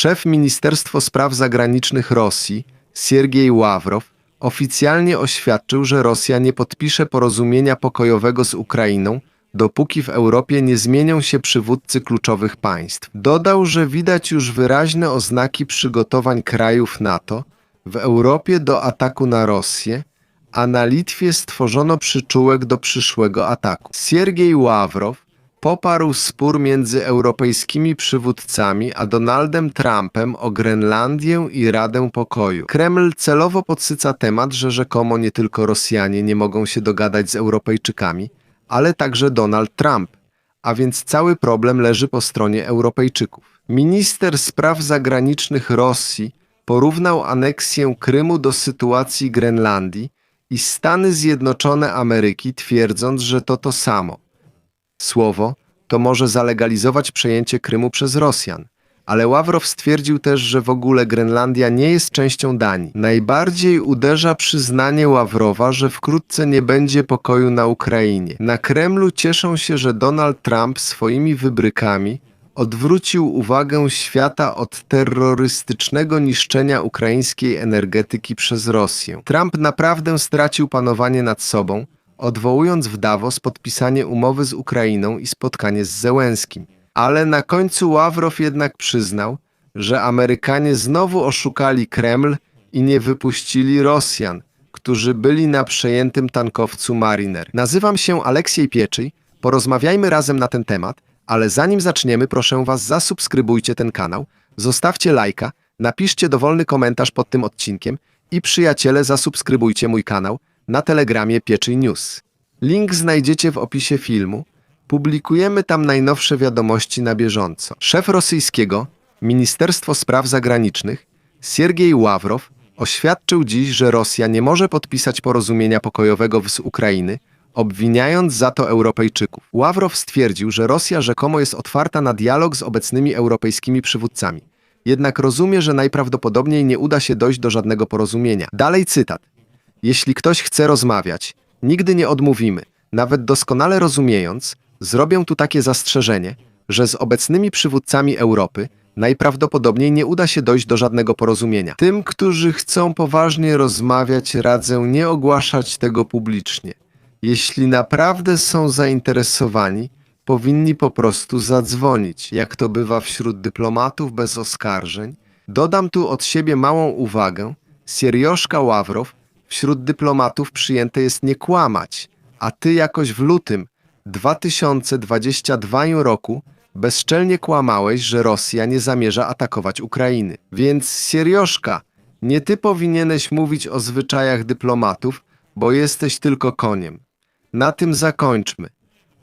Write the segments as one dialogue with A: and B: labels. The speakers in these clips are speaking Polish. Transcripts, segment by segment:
A: Szef Ministerstwa Spraw Zagranicznych Rosji, Siergiej Ławrow, oficjalnie oświadczył, że Rosja nie podpisze porozumienia pokojowego z Ukrainą, dopóki w Europie nie zmienią się przywódcy kluczowych państw. Dodał, że widać już wyraźne oznaki przygotowań krajów NATO w Europie do ataku na Rosję, a na Litwie stworzono przyczółek do przyszłego ataku. Siergiej Ławrow poparł spór między europejskimi przywódcami a Donaldem Trumpem o Grenlandię i Radę Pokoju. Kreml celowo podsyca temat, że rzekomo nie tylko Rosjanie nie mogą się dogadać z Europejczykami, ale także Donald Trump, a więc cały problem leży po stronie Europejczyków. Minister spraw zagranicznych Rosji porównał aneksję Krymu do sytuacji Grenlandii i Stany Zjednoczone Ameryki, twierdząc, że to to samo. Słowo to może zalegalizować przejęcie Krymu przez Rosjan, ale Ławrow stwierdził też, że w ogóle Grenlandia nie jest częścią Danii. Najbardziej uderza przyznanie Ławrowa, że wkrótce nie będzie pokoju na Ukrainie. Na Kremlu cieszą się, że Donald Trump swoimi wybrykami odwrócił uwagę świata od terrorystycznego niszczenia ukraińskiej energetyki przez Rosję. Trump naprawdę stracił panowanie nad sobą, odwołując w Davos podpisanie umowy z Ukrainą i spotkanie z Zełenskim. Ale na końcu Ławrow jednak przyznał, że Amerykanie znowu oszukali Kreml i nie wypuścili Rosjan, którzy byli na przejętym tankowcu Mariner. Nazywam się Aleksiej Pieczyj, porozmawiajmy razem na ten temat, ale zanim zaczniemy, proszę Was, zasubskrybujcie ten kanał, zostawcie lajka, napiszcie dowolny komentarz pod tym odcinkiem i przyjaciele zasubskrybujcie mój kanał na Telegramie Pieczyj News. Link znajdziecie w opisie filmu. Publikujemy tam najnowsze wiadomości na bieżąco. Szef rosyjskiego Ministerstwo Spraw Zagranicznych Siergiej Ławrow oświadczył dziś, że Rosja nie może podpisać porozumienia pokojowego z Ukrainy, obwiniając za to Europejczyków. Ławrow stwierdził, że Rosja rzekomo jest otwarta na dialog z obecnymi europejskimi przywódcami. Jednak rozumie, że najprawdopodobniej nie uda się dojść do żadnego porozumienia. Dalej cytat. Jeśli ktoś chce rozmawiać, nigdy nie odmówimy, nawet doskonale rozumiejąc, zrobię tu takie zastrzeżenie, że z obecnymi przywódcami Europy najprawdopodobniej nie uda się dojść do żadnego porozumienia. Tym, którzy chcą poważnie rozmawiać, radzę nie ogłaszać tego publicznie. Jeśli naprawdę są zainteresowani, powinni po prostu zadzwonić, jak to bywa wśród dyplomatów bez oskarżeń. Dodam tu od siebie małą uwagę. Sierioszka Ławrow wśród dyplomatów przyjęte jest nie kłamać, a ty jakoś w lutym 2022 roku bezczelnie kłamałeś, że Rosja nie zamierza atakować Ukrainy. Więc Sierioszka, nie ty powinieneś mówić o zwyczajach dyplomatów, bo jesteś tylko koniem. Na tym zakończmy.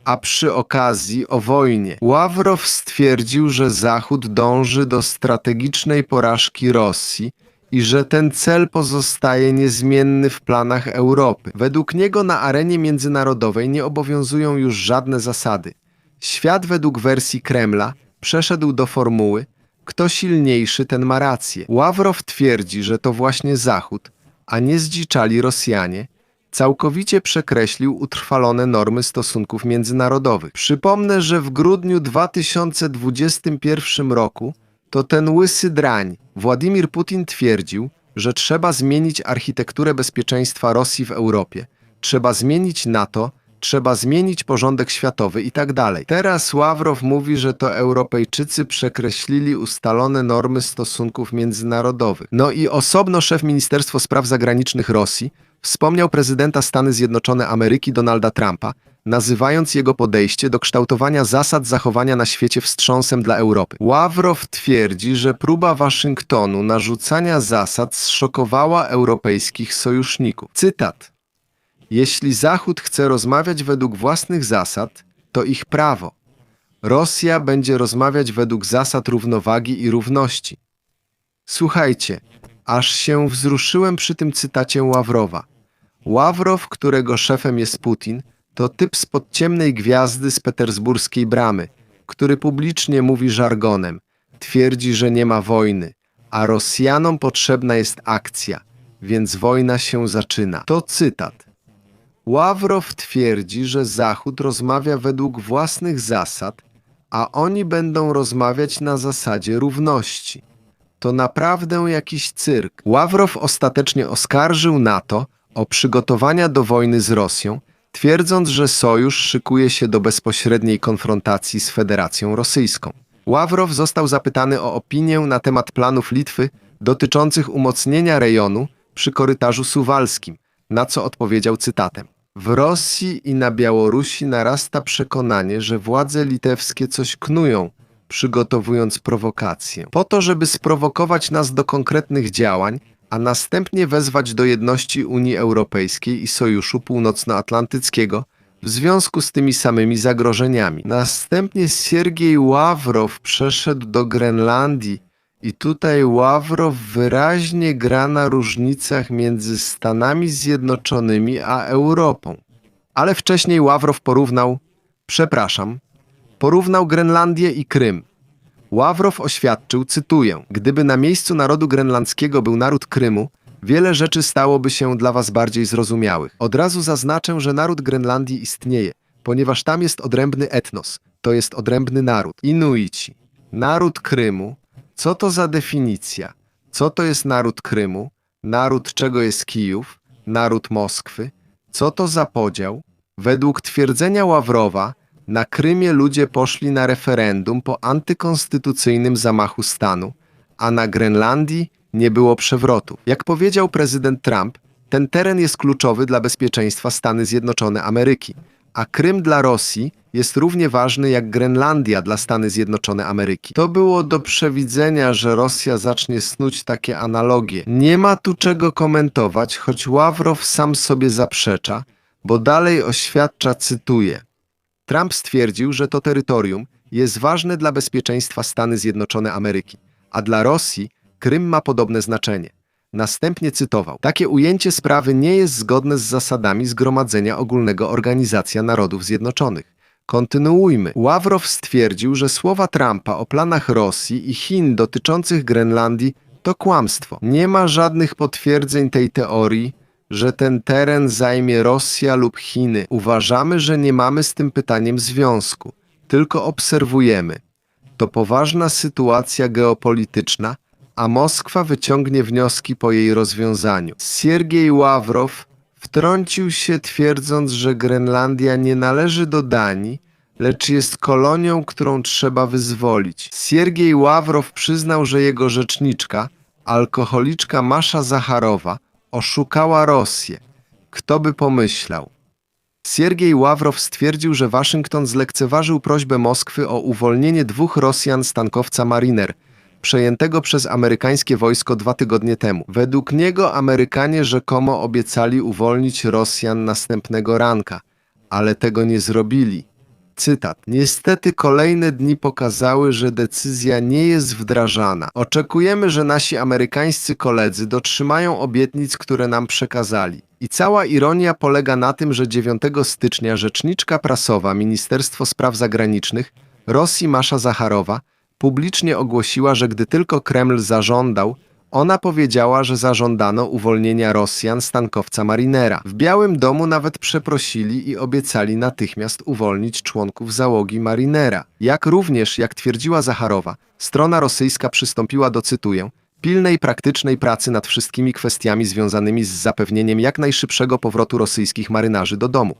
A: A przy okazji o wojnie. Ławrow stwierdził, że Zachód dąży do strategicznej porażki Rosji i że ten cel pozostaje niezmienny w planach Europy. Według niego na arenie międzynarodowej nie obowiązują już żadne zasady. Świat według wersji Kremla przeszedł do formuły kto silniejszy, ten ma rację. Ławrow twierdzi, że to właśnie Zachód, a nie zdziczali Rosjanie, całkowicie przekreślił utrwalone normy stosunków międzynarodowych. Przypomnę, że w grudniu 2021 roku to ten łysy drań. Władimir Putin twierdził, że trzeba zmienić architekturę bezpieczeństwa Rosji w Europie, trzeba zmienić NATO, trzeba zmienić porządek światowy i tak dalej. Teraz Ławrow mówi, że to Europejczycy przekreślili ustalone normy stosunków międzynarodowych. No i osobno szef Ministerstwa Spraw Zagranicznych Rosji wspomniał prezydenta Stany Zjednoczone Ameryki Donalda Trumpa, nazywając jego podejście do kształtowania zasad zachowania na świecie wstrząsem dla Europy. Ławrow twierdzi, że próba Waszyngtonu narzucania zasad zszokowała europejskich sojuszników. Cytat. Jeśli Zachód chce rozmawiać według własnych zasad, to ich prawo. Rosja będzie rozmawiać według zasad równowagi i równości. Słuchajcie, aż się wzruszyłem przy tym cytacie Ławrowa. Ławrow, którego szefem jest Putin, to typ spod ciemnej gwiazdy z petersburskiej bramy, który publicznie mówi żargonem, twierdzi, że nie ma wojny, a Rosjanom potrzebna jest akcja, więc wojna się zaczyna. To cytat. Ławrow twierdzi, że Zachód rozmawia według własnych zasad, a oni będą rozmawiać na zasadzie równości. To naprawdę jakiś cyrk. Ławrow ostatecznie oskarżył NATO o przygotowania do wojny z Rosją, twierdząc, że sojusz szykuje się do bezpośredniej konfrontacji z Federacją Rosyjską. Ławrow został zapytany o opinię na temat planów Litwy dotyczących umocnienia rejonu przy korytarzu suwalskim, na co odpowiedział cytatem. W Rosji i na Białorusi narasta przekonanie, że władze litewskie coś knują, przygotowując prowokację. Po to, żeby sprowokować nas do konkretnych działań, a następnie wezwać do jedności Unii Europejskiej i Sojuszu Północnoatlantyckiego w związku z tymi samymi zagrożeniami. Następnie Siergiej Ławrow przeszedł do Grenlandii i tutaj Ławrow wyraźnie gra na różnicach między Stanami Zjednoczonymi a Europą. Ale wcześniej Ławrow porównał, przepraszam, porównał Grenlandię i Krym. Ławrow oświadczył, cytuję, gdyby na miejscu narodu grenlandzkiego był naród Krymu, wiele rzeczy stałoby się dla was bardziej zrozumiałych. Od razu zaznaczę, że naród Grenlandii istnieje, ponieważ tam jest odrębny etnos, to jest odrębny naród. Inuici. Naród Krymu. Co to za definicja? Co to jest naród Krymu? Naród czego jest Kijów? Naród Moskwy? Co to za podział? Według twierdzenia Ławrowa, na Krymie ludzie poszli na referendum po antykonstytucyjnym zamachu stanu, a na Grenlandii nie było przewrotów. Jak powiedział prezydent Trump, ten teren jest kluczowy dla bezpieczeństwa Stany Zjednoczone Ameryki, a Krym dla Rosji jest równie ważny jak Grenlandia dla Stany Zjednoczone Ameryki. To było do przewidzenia, że Rosja zacznie snuć takie analogie. Nie ma tu czego komentować, choć Ławrow sam sobie zaprzecza, bo dalej oświadcza, cytuję. Trump stwierdził, że to terytorium jest ważne dla bezpieczeństwa Stany Zjednoczone Ameryki, a dla Rosji Krym ma podobne znaczenie. Następnie cytował: Takie ujęcie sprawy nie jest zgodne z zasadami Zgromadzenia Ogólnego Organizacja Narodów Zjednoczonych. Kontynuujmy. Ławrow stwierdził, że słowa Trumpa o planach Rosji i Chin dotyczących Grenlandii to kłamstwo. Nie ma żadnych potwierdzeń tej teorii, że ten teren zajmie Rosja lub Chiny. Uważamy, że nie mamy z tym pytaniem związku, tylko obserwujemy. To poważna sytuacja geopolityczna, a Moskwa wyciągnie wnioski po jej rozwiązaniu. Siergiej Ławrow wtrącił się twierdząc, że Grenlandia nie należy do Danii, lecz jest kolonią, którą trzeba wyzwolić. Siergiej Ławrow przyznał, że jego rzeczniczka, alkoholiczka Masza Zacharowa, oszukała Rosję. Kto by pomyślał? Siergiej Ławrow stwierdził, że Waszyngton zlekceważył prośbę Moskwy o uwolnienie dwóch Rosjan z tankowca Mariner, przejętego przez amerykańskie wojsko dwa tygodnie temu. Według niego Amerykanie rzekomo obiecali uwolnić Rosjan następnego ranka, ale tego nie zrobili. Cytat. Niestety kolejne dni pokazały, że decyzja nie jest wdrażana. Oczekujemy, że nasi amerykańscy koledzy dotrzymają obietnic, które nam przekazali. I cała ironia polega na tym, że 9 stycznia rzeczniczka prasowa Ministerstwo Spraw Zagranicznych Rosji Masza Zacharowa publicznie ogłosiła, że gdy tylko Kreml zażądał, ona powiedziała, że zażądano uwolnienia Rosjan z tankowca Marinera. W Białym Domu nawet przeprosili i obiecali natychmiast uwolnić członków załogi Marinera. Jak również, jak twierdziła Zacharowa, strona rosyjska przystąpiła do, cytuję, pilnej praktycznej pracy nad wszystkimi kwestiami związanymi z zapewnieniem jak najszybszego powrotu rosyjskich marynarzy do domu.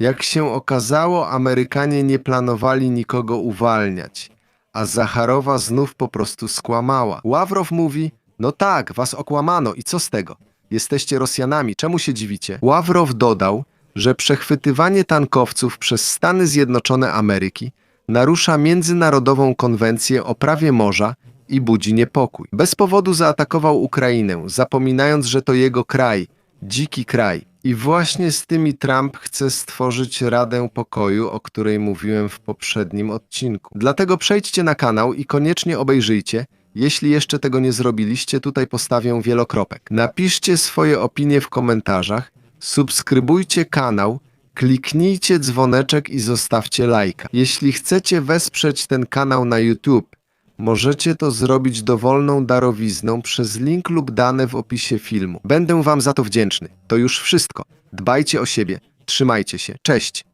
A: Jak się okazało, Amerykanie nie planowali nikogo uwalniać, a Zacharowa znów po prostu skłamała. Ławrow mówi, no tak, was okłamano i co z tego? Jesteście Rosjanami, czemu się dziwicie? Ławrow dodał, że przechwytywanie tankowców przez Stany Zjednoczone Ameryki narusza międzynarodową konwencję o prawie morza i budzi niepokój. Bez powodu zaatakował Ukrainę, zapominając, że to jego kraj, dziki kraj. I właśnie z tymi Trump chce stworzyć Radę Pokoju, o której mówiłem w poprzednim odcinku. Dlatego przejdźcie na kanał i koniecznie obejrzyjcie. Jeśli jeszcze tego nie zrobiliście, tutaj postawię wielokropek. Napiszcie swoje opinie w komentarzach, subskrybujcie kanał, kliknijcie dzwoneczek i zostawcie lajka. Jeśli chcecie wesprzeć ten kanał na YouTube, Możecie to zrobić dowolną darowizną przez link lub dane w opisie filmu. Będę Wam za to wdzięczny. To już wszystko. Dbajcie o siebie. Trzymajcie się. Cześć!